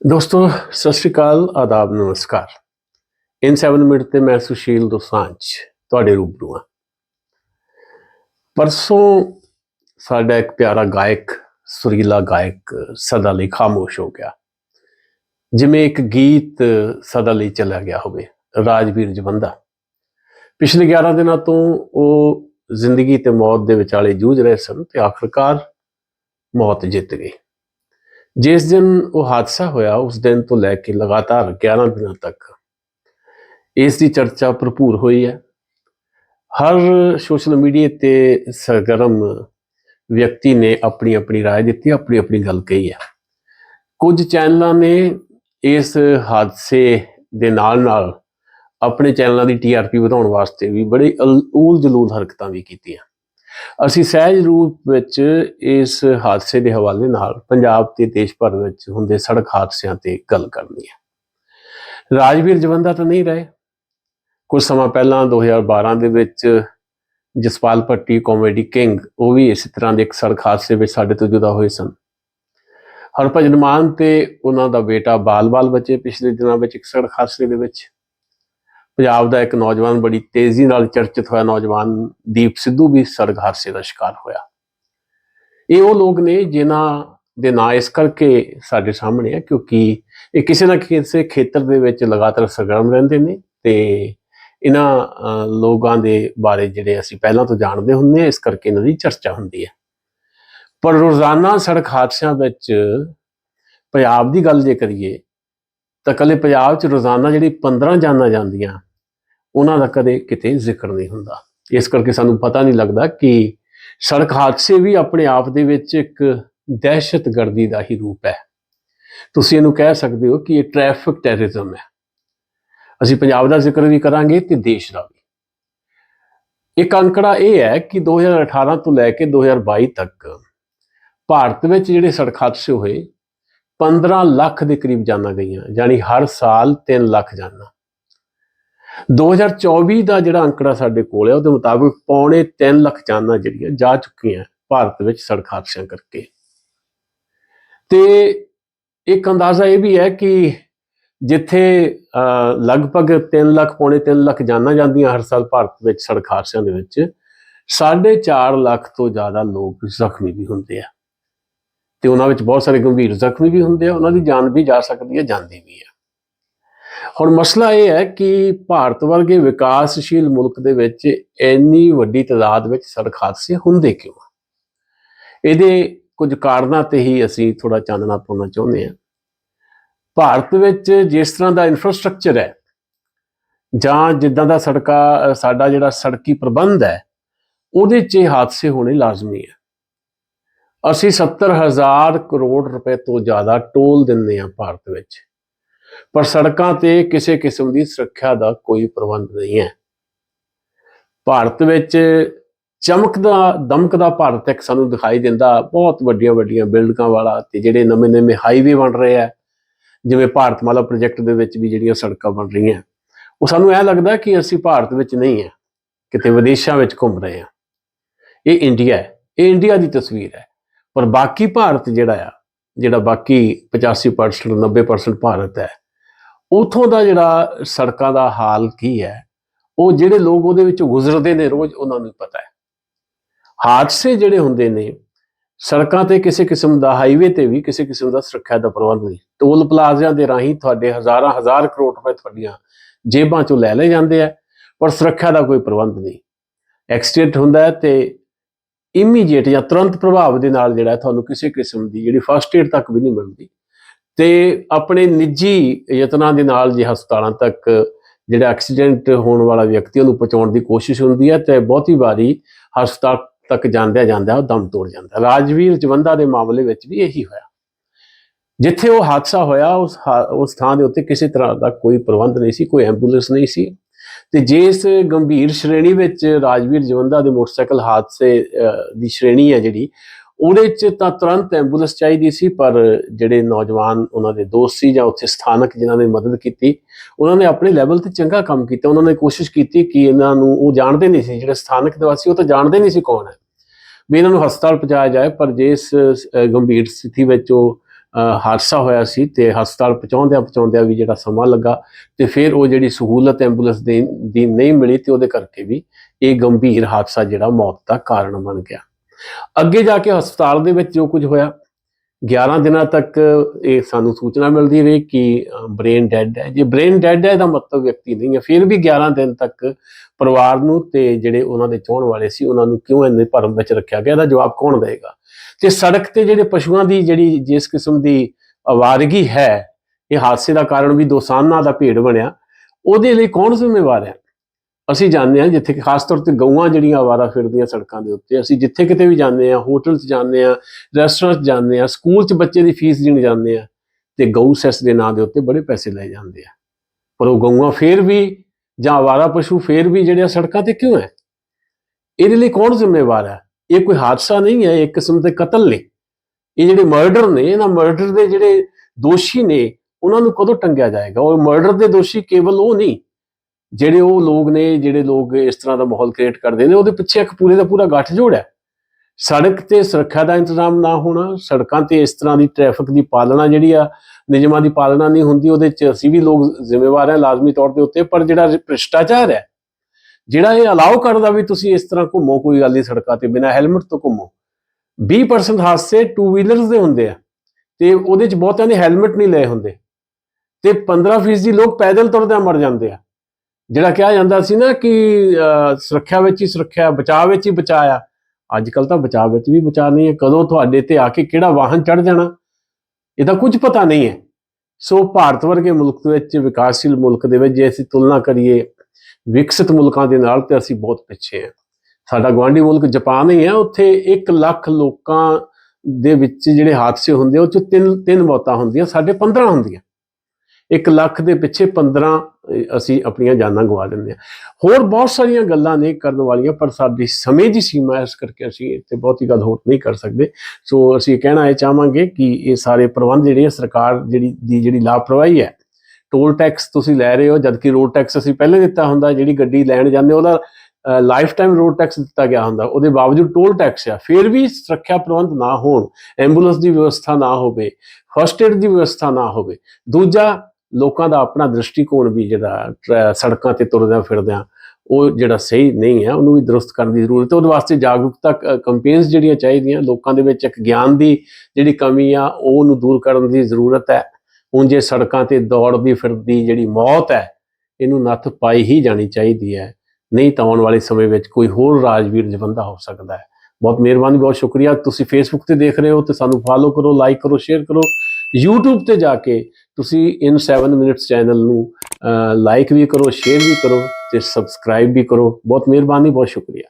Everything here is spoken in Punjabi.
ਦੋਸਤੋ, ਸਤਿ ਸ਼੍ਰੀ ਅਕਾਲ, ਆਦਾਬ, ਨਮਸਕਾਰ। ਇਨ 7 ਮਿੰਟ ਤੇ ਮੈਂ ਸੁਸ਼ੀਲ ਦੋਸਾਂਝ, ਤੁਹਾਡੇ ਰੂਬਰੂ ਹਾਂ। ਪਰਸੋਂ ਸਾਡਾ ਇੱਕ ਪਿਆਰਾ ਗਾਇਕ, ਸੁਰੀਲਾ ਗਾਇਕ, ਸਦਾ ਲਈ ਖਾਮੋਸ਼ ਹੋ ਗਿਆ। ਜਿਵੇਂ ਇੱਕ ਗੀਤ ਸਦਾ ਲਈ ਚਲਾ ਗਿਆ ਹੋਵੇ, ਰਾਜਵੀਰ ਜਵੰਦਾ। ਪਿਛਲੇ 11 ਦਿਨਾਂ ਤੋਂ ਉਹ ਜ਼ਿੰਦਗੀ ਤੇ ਮੌਤ ਦੇ ਵਿਚਾਲੇ ਜੂਝ ਰਹੇ ਸਨ ਤੇ ਆਖਰਕਾਰ ਮੌਤ ਜਿੱਤ ਗਈ। ਜਿਸ ਦਿਨ ਉਹ ਹਾਦਸਾ ਹੋਇਆ ਉਸ ਦਿਨ ਤੋਂ ਲੈ ਕੇ ਲਗਾਤਾਰ 11 ਦਿਨਾਂ ਤੱਕ ਇਸ ਦੀ ਚਰਚਾ ਭਰਪੂਰ ਹੋਈ ਹੈ ਹਰ ਸੋਸ਼ਲ ਮੀਡੀਆ ਤੇ ਸਰਗਰਮ ਵਿਅਕਤੀ ਨੇ ਆਪਣੀ ਆਪਣੀ رائے ਦਿੱਤੀ ਆਪਣੀ ਆਪਣੀ ਗੱਲ ਕਹੀ ਹੈ ਕੁਝ ਚੈਨਲਾਂ ਨੇ ਇਸ ਹਾਦਸੇ ਦੇ ਨਾਲ ਨਾਲ ਆਪਣੇ ਚੈਨਲਾਂ ਦੀ ਟੀਆਰਪੀ ਵਧਾਉਣ ਵਾਸਤੇ ਵੀ ਬੜੇ ਉਲ ਜਲੂਲ ਹਰਕਤਾਂ ਵੀ ਕੀਤੀਆਂ ਅਸੀਂ ਸਹਿਜ ਰੂਪ ਵਿੱਚ ਇਸ ਹਾਦਸੇ ਦੇ ਹਵਾਲੇ ਨਾਲ ਪੰਜਾਬ ਤੇ ਦੇਸ਼ ਭਰ ਵਿੱਚ ਹੁੰਦੇ ਸੜਕ ਹਾਦਸਿਆਂ ਤੇ ਗੱਲ ਕਰਨੀ ਹੈ। ਰਾਜਵੀਰ ਜਵੰਦਾ ਤਾਂ ਨਹੀਂ ਰਹੇ। ਕੁਝ ਸਮਾਂ ਪਹਿਲਾਂ 2012 ਦੇ ਵਿੱਚ ਜਸਪਾਲ ਭੱਟੀ, ਕਾਮੇਡੀ ਕਿੰਗ, ਉਹ ਵੀ ਇਸੇ ਤਰ੍ਹਾਂ ਦੇ ਇੱਕ ਸੜਕ ਹਾਦਸੇ ਵਿੱਚ ਸਾਡੇ ਤੋਂ ਜੁਦਾ ਹੋਏ ਸਨ। ਹਰਭਜਨ ਮਾਨ ਤੇ ਉਹਨਾਂ ਦਾ ਬੇਟਾ ਬਾਲ-ਬਾਲ ਬੱਚੇ ਪਿਛਲੇ ਦਿਨਾਂ ਵਿੱਚ ਇੱਕ ਸੜਕ ਹਾਦਸੇ ਦੇ ਵਿੱਚ। ਪੰਜਾਬ ਦਾ ਇੱਕ ਨੌਜਵਾਨ ਬੜੀ ਤੇਜ਼ੀ ਨਾਲ ਚਰਚਿਤ ਹੋਇਆ। ਨੌਜਵਾਨ ਦੀਪ ਸਿੱਧੂ ਵੀ ਸੜਕ ਹਾਦਸੇ ਦਾ ਸ਼ਿਕਾਰ ਹੋਇਆ। ਇਹ ਉਹ ਲੋਕ ਨੇ ਜਿਨ੍ਹਾਂ ਦੇ ਨਾਂ ਇਸ ਕਰਕੇ ਸਾਡੇ ਸਾਹਮਣੇ ਆ ਕਿਉਂਕਿ ਇਹ ਕਿਸੇ ਨਾ ਕਿਸੇ ਖੇਤਰ ਦੇ ਵਿੱਚ ਲਗਾਤਾਰ ਸਰਗਰਮ ਰਹਿੰਦੇ ਨੇ ਤੇ ਇਹਨਾਂ ਲੋਕਾਂ ਦੇ ਬਾਰੇ ਜਿਹੜੇ ਅਸੀਂ ਪਹਿਲਾਂ ਤੋਂ ਜਾਣਦੇ ਹੁੰਦੇ ਹਾਂ, ਇਸ ਕਰਕੇ ਇਹਨਾਂ ਦੀ ਚਰਚਾ ਹੁੰਦੀ ਹੈ। ਪਰ ਰੋਜ਼ਾਨਾ ਸੜਕ ਹਾਦਸਿਆਂ ਵਿੱਚ ਪੰਜਾਬ ਦੀ ਗੱਲ ਜੇ ਕਰੀਏ ਤਾਂ ਕੱਲੇ ਪੰਜਾਬ 'ਚ ਰੋਜ਼ਾਨਾ ਜਿਹੜੀ 15 ਜਾਨਾਂ ਜਾਂਦੀਆਂ ਉਹਨਾਂ ਦਾ ਕਦੇ ਕਿਤੇ ਜ਼ਿਕਰ ਨਹੀਂ ਹੁੰਦਾ। ਇਸ ਕਰਕੇ ਸਾਨੂੰ ਪਤਾ ਨਹੀਂ ਲੱਗਦਾ ਕਿ ਸੜਕ ਹਾਦਸੇ ਵੀ ਆਪਣੇ ਆਪ ਦੇ ਵਿੱਚ ਇੱਕ ਦਹਿਸ਼ਤਗਰਦੀ ਦਾ ਹੀ ਰੂਪ ਹੈ। ਤੁਸੀਂ ਇਹਨੂੰ ਕਹਿ ਸਕਦੇ ਹੋ ਕਿ ਇਹ ਟ੍ਰੈਫਿਕ ਟੈਰਰਿਜ਼ਮ ਹੈ। ਅਸੀਂ ਪੰਜਾਬ ਦਾ ਜ਼ਿਕਰ ਵੀ ਕਰਾਂਗੇ ਤੇ ਦੇਸ਼ ਦਾ ਵੀ। ਇੱਕ ਅੰਕੜਾ ਇਹ ਹੈ ਕਿ 2018 ਤੋਂ ਲੈ ਕੇ 2022 ਤੱਕ ਭਾਰਤ ਵਿੱਚ ਜਿਹੜੇ ਸੜਕ ਹਾਦਸੇ ਹੋਏ 15 ਲੱਖ ਦੇ ਕਰੀਬ ਜਾਨਾਂ ਗਈਆਂ, ਯਾਨੀ ਹਰ ਸਾਲ 3 ਲੱਖ ਜਾਨਾਂ। 2024 ਦਾ ਜਿਹੜਾ ਅੰਕੜਾ ਸਾਡੇ ਕੋਲ ਹੈ ਉਹਦੇ ਮੁਤਾਬਕ ਪੌਣੇ 3 ਲੱਖ ਜਾਨਾਂ ਜਿਹੜੀਆਂ ਜਾ ਚੁੱਕੀਆਂ ਭਾਰਤ ਵਿੱਚ ਸੜਕ ਹਾਦਸਿਆਂ ਕਰਕੇ। ਤੇ ਇੱਕ ਅੰਦਾਜ਼ਾ ਇਹ ਵੀ ਹੈ ਕਿ ਜਿੱਥੇ ਲਗਭਗ 3 ਲੱਖ, ਪੌਣੇ 3 ਲੱਖ ਜਾਨਾਂ ਜਾਂਦੀਆਂ ਹਰ ਸਾਲ ਭਾਰਤ ਵਿੱਚ ਸੜਕ ਹਾਦਸਿਆਂ ਦੇ ਵਿੱਚ 4.5 ਲੱਖ ਤੋਂ ਜ਼ਿਆਦਾ ਲੋਕ ਜ਼ਖਮੀ ਵੀ ਹੁੰਦੇ ਆ। ਤੇ ਉਹਨਾਂ ਵਿੱਚ ਬਹੁਤ ਸਾਰੇ ਗੰਭੀਰ ਜ਼ਖਮੀ ਵੀ ਹੁੰਦੇ ਆ, ਉਹਨਾਂ ਦੀ ਜਾਨ ਵੀ ਜਾ ਸਕਦੀ ਹੈ, ਜਾਂਦੀ ਵੀ ਹੈ ਹੁਣ ਮਸਲਾ ਇਹ ਹੈ ਕਿ ਭਾਰਤ ਵਰਗੇ ਵਿਕਾਸਸ਼ੀਲ ਮੁਲਕ ਦੇ ਵਿੱਚ ਇੰਨੀ ਵੱਡੀ ਤਾਦਾਦ ਵਿੱਚ ਸੜਕ ਹਾਦਸੇ ਹੁੰਦੇ ਕਿਉਂ ਇਹਦੇ ਕੁਝ ਕਾਰਨਾਂ ਤੇ ਹੀ ਅਸੀਂ ਥੋੜਾ ਚਾਨਣਾ ਪਾਉਣਾ ਚਾਹੁੰਦੇ ਹਾਂ। ਭਾਰਤ ਵਿੱਚ ਜਿਸ ਤਰ੍ਹਾਂ ਦਾ ਇਨਫਰਾਸਟ੍ਰਕਚਰ ਹੈ, ਜਾਂ ਜਿੱਦਾਂ ਦਾ ਸੜਕਾਂ, ਸਾਡਾ ਜਿਹੜਾ ਸੜਕੀ ਪ੍ਰਬੰਧ ਹੈ, ਉਹਦੇ 'ਚ ਹਾਦਸੇ ਹੋਣੇ ਲਾਜ਼ਮੀ ਹੈ ਅਸੀਂ 70000 ਕਰੋੜ ਰੁਪਏ ਤੋਂ ਜ਼ਿਆਦਾ ਟੋਲ ਦਿੰਦੇ ਹਾਂ ਭਾਰਤ ਵਿੱਚ। ਪਰ ਸੜਕਾਂ ਤੇ ਕਿਸੇ ਕਿਸਮ ਦੀ ਸੁਰੱਖਿਆ ਦਾ ਕੋਈ ਪ੍ਰਬੰਧ ਨਹੀਂ ਹੈ। ਭਾਰਤ ਵਿੱਚ ਚਮਕਦਾ, ਦਮਕਦਾ ਭਾਰਤ ਇੱਕ ਸਾਨੂੰ ਦਿਖਾਈ ਦਿੰਦਾ, ਬਹੁਤ ਵੱਡੀਆਂ ਵੱਡੀਆਂ ਬਿਲਡਿੰਗਾਂ ਵਾਲਾ ਤੇ ਜਿਹੜੇ ਨਵੇਂ ਨਵੇਂ ਹਾਈਵੇ ਬਣ ਰਹੇ ਆ, ਜਿਵੇਂ ਭਾਰਤਮਾਲਾ ਪ੍ਰੋਜੈਕਟ ਦੇ ਵਿੱਚ ਵੀ ਜਿਹੜੀਆਂ ਸੜਕਾਂ ਬਣ ਰਹੀਆਂ। ਉਹ ਸਾਨੂੰ ਇਹ ਲੱਗਦਾ ਕਿ ਅਸੀਂ ਭਾਰਤ ਵਿੱਚ ਨਹੀਂ ਹੈ ਕਿਤੇ ਵਿਦੇਸ਼ਾਂ ਵਿੱਚ ਘੁੰਮ ਰਹੇ ਹਾਂ ਇਹ ਇੰਡੀਆ ਹੈ, ਇਹ ਇੰਡੀਆ ਦੀ ਤਸਵੀਰ ਹੈ, ਪਰ ਬਾਕੀ ਭਾਰਤ ਜਿਹੜਾ ਆ, ਜਿਹੜਾ ਬਾਕੀ 85% 90% ਭਾਰਤ ਹੈ ਉਥੋਂ ਦਾ ਜਿਹੜਾ ਸੜਕਾਂ ਦਾ ਹਾਲ ਕੀ ਹੈ, ਉਹ ਜਿਹੜੇ ਲੋਕ ਉਹਦੇ ਵਿੱਚ ਗੁਜ਼ਰਦੇ ਨੇ ਰੋਜ਼, ਉਹਨਾਂ ਨੂੰ ਪਤਾ ਹੈ। ਹਾਦਸੇ ਜਿਹੜੇ ਹੁੰਦੇ ਨੇ, ਸੜਕਾਂ ਤੇ ਕਿਸੇ ਕਿਸਮ ਦਾ ਹਾਈਵੇ ਤੇ ਵੀ ਕਿਸੇ ਕਿਸਮ ਦਾ ਸੁਰੱਖਿਆ ਦਾ ਪ੍ਰਬੰਧ ਨਹੀਂ। ਟੋਲ ਪਲਾਜ਼ਿਆਂ ਦੇ ਰਾਹੀਂ ਤੁਹਾਡੇ ਹਜ਼ਾਰਾਂ, ਹਜ਼ਾਰ ਕਰੋੜ ਰੁਪਏ ਤੁਹਾਡੀਆਂ ਜੇਬਾਂ ਚੋਂ ਲੈ ਲਏ ਜਾਂਦੇ ਆ, ਪਰ ਸੁਰੱਖਿਆ ਦਾ ਕੋਈ ਪ੍ਰਬੰਧ ਨਹੀਂ। ਐਕਸੀਡੈਂਟ ਹੁੰਦਾ ਹੈ ਤੇ ਇਮੀਡੀਏਟ ਜਾਂ ਤੁਰੰਤ ਪ੍ਰਭਾਵ ਦੇ ਨਾਲ ਜਿਹੜਾ ਤੁਹਾਨੂੰ ਕਿਸੇ ਕਿਸਮ ਦੀ ਜਿਹੜੀ ਫਸਟ ਏਡ ਤੱਕ ਵੀ ਨਹੀਂ ਮਿਲਦੀ। ਤੇ ਆਪਣੇ ਨਿੱਜੀ ਯਤਨਾਂ ਦੇ ਨਾਲ ਜੇ ਹਸਪਤਾਲਾਂ ਤੱਕ ਜਿਹੜਾ ਐਕਸੀਡੈਂਟ ਹੋਣ ਵਾਲਾ ਵਿਅਕਤੀ, ਉਹਨੂੰ ਪਹੁੰਚਾਉਣ ਦੀ ਕੋਸ਼ਿਸ਼ ਹੁੰਦੀ ਹੈ ਤੇ ਬਹੁਤੀ ਵਾਰੀ ਹਸਪਤਾਲ ਤੱਕ ਜਾਂਦਿਆਂ ਜਾਂਦਾ ਉਹ ਦਮ ਤੋੜ ਜਾਂਦਾ। ਰਾਜਵੀਰ ਜਵੰਦਾ ਦੇ ਮਾਮਲੇ ਵਿੱਚ ਵੀ ਇਹੀ ਹੋਇਆ। ਜਿੱਥੇ ਉਹ ਹਾਦਸਾ ਹੋਇਆ, ਉਸ ਹਾ- ਉਸ ਥਾਂ ਦੇ ਉੱਤੇ ਕਿਸੇ ਤਰ੍ਹਾਂ ਦਾ ਕੋਈ ਪ੍ਰਬੰਧ ਨਹੀਂ ਸੀ, ਕੋਈ ਐਂਬੂਲੈਂਸ ਨਹੀਂ ਸੀ। ਤੇ ਜੇ ਇਸ ਗੰਭੀਰ ਸ਼੍ਰੇਣੀ ਵਿੱਚ ਰਾਜਵੀਰ ਜਵੰਦਾ ਦੇ ਮੋਟਰਸਾਈਕਲ ਹਾਦਸੇ ਦੀ ਸ਼੍ਰੇਣੀ ਹੈ ਜਿਹੜੀ ਉਹਦੇ 'ਚ ਤਾਂ ਤੁਰੰਤ ਐਂਬੂਲੈਂਸ ਚਾਹੀਦੀ ਸੀ, ਪਰ ਜਿਹੜੇ ਨੌਜਵਾਨ ਉਹਨਾਂ ਦੇ ਦੋਸਤ ਸੀ ਜਾਂ ਉੱਥੇ ਸਥਾਨਕ ਜਿਨ੍ਹਾਂ ਨੇ ਮਦਦ ਕੀਤੀ, ਉਹਨਾਂ ਨੇ ਆਪਣੇ ਲੈਵਲ ਤੇ ਚੰਗਾ ਕੰਮ ਕੀਤਾ। ਉਹਨਾਂ ਨੇ ਕੋਸ਼ਿਸ਼ ਕੀਤੀ ਕਿ ਇਹਨਾਂ ਨੂੰ, ਉਹ ਜਾਣਦੇ ਨਹੀਂ ਸੀ, ਜਿਹੜੇ ਸਥਾਨਕ ਨਿਵਾਸੀ, ਉਹ ਤਾਂ ਜਾਣਦੇ ਨਹੀਂ ਸੀ ਕੌਣ ਹੈ। ਵੀ ਇਹਨਾਂ ਨੂੰ ਹਸਪਤਾਲ ਪਹੁੰਚਾਇਆ ਜਾਏ, ਪਰ ਜੇ ਇਸ ਗੰਭੀਰ ਸਥਿਤੀ ਵਿੱਚ ਉਹ ਹਾਦਸਾ ਹੋਇਆ ਸੀ ਤੇ ਹਸਪਤਾਲ ਪਹੁੰਚਾਉਂਦਿਆਂ ਪਹੁੰਚਾਉਂਦਿਆਂ ਵੀ ਜਿਹੜਾ ਸਮਾਂ ਲੱਗਾ ਤੇ ਫਿਰ ਉਹ ਜਿਹੜੀ ਸਹੂਲਤ ਐਂਬੂਲੈਂਸ ਦੇ ਦੀ ਨਹੀਂ ਮਿਲੀ ਤੇ ਉਹਦੇ ਕਰਕੇ ਵੀ ਇਹ ਗੰਭੀਰ ਹਾਦਸਾ ਜਿਹੜਾ ਮੌਤ ਦਾ ਕਾਰਨ ਬਣ ਗਿਆ। ਅੱਗੇ ਜਾ ਕੇ ਹਸਪਤਾਲ ਦੇ ਵਿੱਚ ਜੋ ਕੁਝ ਹੋਇਆ 11 ਦਿਨਾਂ ਤੱਕ ਇਹ ਸਾਨੂੰ ਸੂਚਨਾ ਮਿਲਦੀ ਰਹੀ ਕਿ ਬ੍ਰੇਨ ਡੈਡ ਹੈ। ਜੇ ਬ੍ਰੇਨ ਡੈਡ ਹੈ ਇਹਦਾ ਮਤਲਬ ਵਿਅਕਤੀ ਨਹੀਂ ਹੈ। ਫਿਰ ਵੀ 11 ਦਿਨ ਤੱਕ ਪਰਿਵਾਰ ਨੂੰ ਤੇ ਜਿਹੜੇ ਉਹਨਾਂ ਦੇ ਚਾਹਣ ਵਾਲੇ ਸੀ, ਉਹਨਾਂ ਨੂੰ ਕਿਉਂ ਇੰਨੇ ਭਰਮ ਵਿੱਚ ਰੱਖਿਆ ਗਿਆ? ਇਹਦਾ ਜਵਾਬ ਕੌਣ ਦੇਗਾ ਤੇ ਸੜਕ ਤੇ ਜਿਹੜੇ ਪਸ਼ੂਆਂ ਦੀ ਜਿਹੜੀ ਜਿਸ ਕਿਸਮ ਦੀ ਆਵਾਰਗੀ ਹੈ, ਇਹ ਹਾਦਸੇ ਦਾ ਕਾਰਨ ਵੀ ਦੋਸਾਨਾ ਦਾ ਭੇਡ ਬਣਿਆ। ਉਹਦੇ ਲਈ ਕੌਣ ਜ਼ਿੰਮੇਵਾਰ ਹੈ? ਅਸੀਂ ਜਾਂਦੇ ਹਾਂ ਜਿੱਥੇ ਕਿ ਖਾਸ ਤੌਰ ਤੇ ਗਊਆਂ ਜਿਹੜੀਆਂ ਆਵਾਰਾ ਫਿਰਦੀਆਂ ਸੜਕਾਂ ਦੇ ਉੱਤੇ, ਅਸੀਂ ਜਿੱਥੇ ਕਿਤੇ ਵੀ ਜਾਂਦੇ ਹਾਂ, ਹੋਟਲ 'ਚ ਜਾਂਦੇ ਹਾਂ ਰੈਸਟੋਰੈਂਟ 'ਚ ਜਾਂਦੇ ਹਾਂ ਸਕੂਲ 'ਚ ਬੱਚੇ ਦੀ ਫੀਸ ਦੇਣ ਜਾਂਦੇ ਹਾਂ ਤੇ ਗਊ ਸੈਸ ਦੇ ਨਾਂ ਦੇ ਉੱਤੇ ਬੜੇ ਪੈਸੇ ਲਏ ਜਾਂਦੇ ਆ। ਪਰ ਉਹ ਗਊਆਂ ਫੇਰ ਵੀ ਜਾਂ ਆਵਾਰਾ ਪਸ਼ੂ ਫੇਰ ਵੀ ਜਿਹੜੇ ਆ ਸੜਕਾਂ ਤੇ ਕਿਉਂ ਹੈ? ਇਹਦੇ ਲਈ ਕੌਣ ਜ਼ਿੰਮੇਵਾਰ ਹੈ? ਇਹ ਕੋਈ ਹਾਦਸਾ ਨਹੀਂ ਹੈ ਇੱਕ ਕਿਸਮ ਦੇ ਕਤਲ ਨੇ। ਇਹ ਜਿਹੜੇ ਮਰਡਰ ਨੇ, ਇਹਨਾਂ ਮਰਡਰ ਦੇ ਜਿਹੜੇ ਦੋਸ਼ੀ ਨੇ, ਉਹਨਾਂ ਨੂੰ ਕਦੋਂ ਟੰਗਿਆ ਜਾਏਗਾ? ਉਹ ਮਰਡਰ ਦੇ ਦੋਸ਼ੀ ਕੇਵਲ ਉਹ ਨਹੀਂ ਜਿਹੜੇ ਉਹ ਲੋਕ ਨੇ, ਜਿਹੜੇ ਲੋਕ ਇਸ ਤਰ੍ਹਾਂ ਦਾ ਮਾਹੌਲ ਕ੍ਰੀਏਟ ਕਰਦੇ ਨੇ, ਉਹਦੇ ਪਿੱਛੇ ਇੱਕ ਪੂਰੇ ਦਾ ਪੂਰਾ ਗੱਠਜੋੜ ਹੈ। ਸੜਕ ਤੇ ਸੁਰੱਖਿਆ ਦਾ ਇੰਤਜ਼ਾਮ ਨਾ ਹੋਣਾ, ਸੜਕਾਂ ਤੇ ਇਸ ਤਰ੍ਹਾਂ ਦੀ ਟ੍ਰੈਫਿਕ ਦੀ ਪਾਲਣਾ ਜਿਹੜੀ ਆ, ਨਿਯਮਾਂ ਦੀ ਪਾਲਣਾ ਨਹੀਂ ਹੁੰਦੀ, ਉਹਦੇ ਚ ਅਸੀਂ ਵੀ ਲੋਕ ਜ਼ਿੰਮੇਵਾਰ ਹਾਂ ਲਾਜ਼ਮੀ ਤੌਰ ਦੇ ਉੱਤੇ, ਪਰ ਜਿਹੜਾ ਭ੍ਰਿਸ਼ਟਾਚਾਰ ਹੈ, ਜਿਹੜਾ ਇਹ ਅਲਾਉ ਕਰਦਾ ਵੀ ਤੁਸੀਂ ਇਸ ਤਰ੍ਹਾਂ ਘੁੰਮੋ, ਕੋਈ ਗੱਲ ਨਹੀਂ ਸੜਕਾਂ ਤੇ ਬਿਨਾਂ ਹੈਲਮਟ ਤੋਂ ਘੁੰਮੋ। 20% ਹਾਦਸੇ ਟੂ ਵੀਲਰਸ ਦੇ ਹੁੰਦੇ ਆ, ਤੇ ਉਹਦੇ ਚ ਬਹੁਤਿਆਂ ਨੇ ਹੈਲਮਟ ਨਹੀਂ ਲਏ ਹੁੰਦੇ। ਤੇ 15% ਦੀ ਲੋਕ ਪੈਦਲ ਤੁਰਦਿਆਂ ਮਰ ਜਾਂਦੇ ਆ। ਜਿਹੜਾ ਕਿਹਾ ਜਾਂਦਾ ਸੀ ਨਾ ਕਿ ਸੁਰੱਖਿਆ ਵਿੱਚ ਹੀ ਸੁਰੱਖਿਆ, ਬਚਾਅ ਵਿੱਚ ਹੀ ਬਚਾਇਆ ਅੱਜ ਕੱਲ ਤਾਂ ਬਚਾਅ ਵਿੱਚ ਵੀ ਬਚਾਅ ਨਹੀਂ ਹੈ। ਕਦੋਂ ਤੁਹਾਡੇ ਤੇ ਆ ਕੇ ਕਿਹੜਾ ਵਾਹਨ ਚੜ ਜਾਣਾ? ਇਹਦਾ ਕੁਝ ਪਤਾ ਨਹੀਂ ਹੈ। ਸੋ ਭਾਰਤ ਵਰਗੇ ਮੁਲਕ ਦੇ ਵਿੱਚ, ਵਿਕਾਸਸ਼ੀਲ ਮੁਲਕ ਦੇ ਵਿੱਚ ਜੇ ਅਸੀਂ ਤੁਲਨਾ ਕਰੀਏ, ਵਿਕਸਿਤ ਮੁਲਕਾਂ ਦੇ ਨਾਲ ਤੇ ਅਸੀਂ ਬਹੁਤ ਪਿੱਛੇ ਹਾਂ। ਸਾਡਾ ਗਵਾਂਢੀ ਮੁਲਕ ਜਾਪਾਨ ਹੀ ਹੈ। ਉੱਥੇ 1 ਲੱਖ ਲੋਕਾਂ ਦੇ ਵਿੱਚ ਜਿਹੜੇ ਹਾਦਸੇ ਹੁੰਦੇ ਉਹ ਚ ਤਿੰਨ ਤਿੰਨ ਮੌਤਾਂ ਹੁੰਦੀਆਂ ਸਾਡੇ 15 ਹੁੰਦੀਆਂ। 1 ਲੱਖ ਦੇ ਪਿੱਛੇ 15 ਅਸੀਂ ਆਪਣੀਆਂ ਜਾਨਾਂ ਗਵਾ ਦਿੰਦੇ ਹਾਂ। ਹੋਰ ਬਹੁਤ ਸਾਰੀਆਂ ਗੱਲਾਂ ਨੇ ਕਰਨ ਵਾਲੀਆਂ, ਪਰ ਸਾਡੀ ਸਮੇਂ ਦੀ ਸੀਮਾ ਇਸ ਕਰਕੇ ਅਸੀਂ ਇੱਥੇ ਬਹੁਤੀ ਗੱਲ ਹੋਰ ਨਹੀਂ ਕਰ ਸਕਦੇ। ਸੋ ਅਸੀਂ ਇਹ ਕਹਿਣਾ ਇਹ ਚਾਹਾਂਗੇ ਕਿ ਇਹ ਸਾਰੇ ਪ੍ਰਬੰਧ ਜਿਹੜੇ ਆ, ਸਰਕਾਰ ਜਿਹੜੀ ਦੀ ਜਿਹੜੀ ਲਾਪਰਵਾਹੀ ਹੈ, ਟੋਲ ਟੈਕਸ ਤੁਸੀਂ ਲੈ ਰਹੇ ਹੋ, ਜਦਕਿ ਰੋਡ ਟੈਕਸ ਅਸੀਂ ਪਹਿਲੇ ਦਿੱਤਾ ਹੁੰਦਾ, ਜਿਹੜੀ ਗੱਡੀ ਲੈਣ ਜਾਂਦੇ ਉਹਦਾ ਲਾਈਫ ਟਾਈਮ ਰੋਡ ਟੈਕਸ ਦਿੱਤਾ ਗਿਆ ਹੁੰਦਾ, ਉਹਦੇ ਬਾਵਜੂਦ ਟੋਲ ਟੈਕਸ ਆ। ਫਿਰ ਵੀ ਸੁਰੱਖਿਆ ਪ੍ਰਬੰਧ ਨਾ ਹੋਣ, ਐਂਬੂਲੈਂਸ ਦੀ ਵਿਵਸਥਾ ਨਾ ਹੋਵੇ, ਫਸਟ ਏਡ ਦੀ ਵਿਵਸਥਾ ਨਾ ਹੋਵੇ। ਦੂਜਾ ਲੋਕਾਂ ਦਾ ਆਪਣਾ ਦ੍ਰਿਸ਼ਟੀਕੋਣ ਵੀ ਜਿਹੜਾ ਟਰੈ- ਸੜਕਾਂ ਤੇ ਤੁਰਦਿਆਂ ਫਿਰਦਿਆਂ, ਉਹ ਜਿਹੜਾ ਸਹੀ ਨਹੀਂ ਹੈ, ਉਹਨੂੰ ਵੀ ਦਰੁਸਤ ਕਰਨ ਦੀ ਜ਼ਰੂਰਤ ਹੈ। ਉਹਦੇ ਵਾਸਤੇ ਜਾਗਰੂਕਤਾ ਕੰਪੇਨਸ ਜਿਹੜੀਆਂ ਚਾਹੀਦੀਆਂ, ਲੋਕਾਂ ਦੇ ਵਿੱਚ ਇੱਕ ਗਿਆਨ ਦੀ ਜਿਹੜੀ ਕਮੀ ਆ, ਉਹ ਨੂੰ ਦੂਰ ਕਰਨ ਦੀ ਜ਼ਰੂਰਤ ਹੈ। ਹੁਣ ਜੇ ਸੜਕਾਂ ਤੇ ਦੌੜਦੀ ਫਿਰਦੀ ਜਿਹੜੀ ਮੌਤ ਹੈ, ਇਹਨੂੰ ਨੱਥ ਪਾਈ ਹੀ ਜਾਣੀ ਚਾਹੀਦੀ ਹੈ। ਨਹੀਂ ਤਾਂ ਆਉਣ ਵਾਲੇ ਸਮੇਂ ਵਿੱਚ ਕੋਈ ਹੋਰ ਰਾਜਵੀਰ ਜਵੰਦਾ ਹੋ ਸਕਦਾ ਹੈ। ਬਹੁਤ ਮਿਹਰਬਾਨੀ, ਬਹੁਤ ਸ਼ੁਕਰੀਆ। ਤੁਸੀਂ ਫੇਸਬੁੱਕ ਤੇ ਦੇਖ ਰਹੇ ਹੋ ਤੇ ਸਾਨੂੰ ਫਾਲੋ ਕਰੋ ਲਾਈਕ ਕਰੋ ਸ਼ੇਅਰ ਕਰੋ। YouTube ਤੇ ਜਾ ਕੇ ਤੁਸੀਂ ਇਨ 7 ਮਿੰਟਸ ਚੈਨਲ ਨੂੰ ਲਾਈਕ ਵੀ ਕਰੋ ਸ਼ੇਅਰ ਵੀ ਕਰੋ ਤੇ ਸਬਸਕ੍ਰਾਈਬ ਵੀ ਕਰੋ। ਬਹੁਤ ਮਿਹਰਬਾਨੀ, ਬਹੁਤ ਸ਼ੁਕਰੀਆ।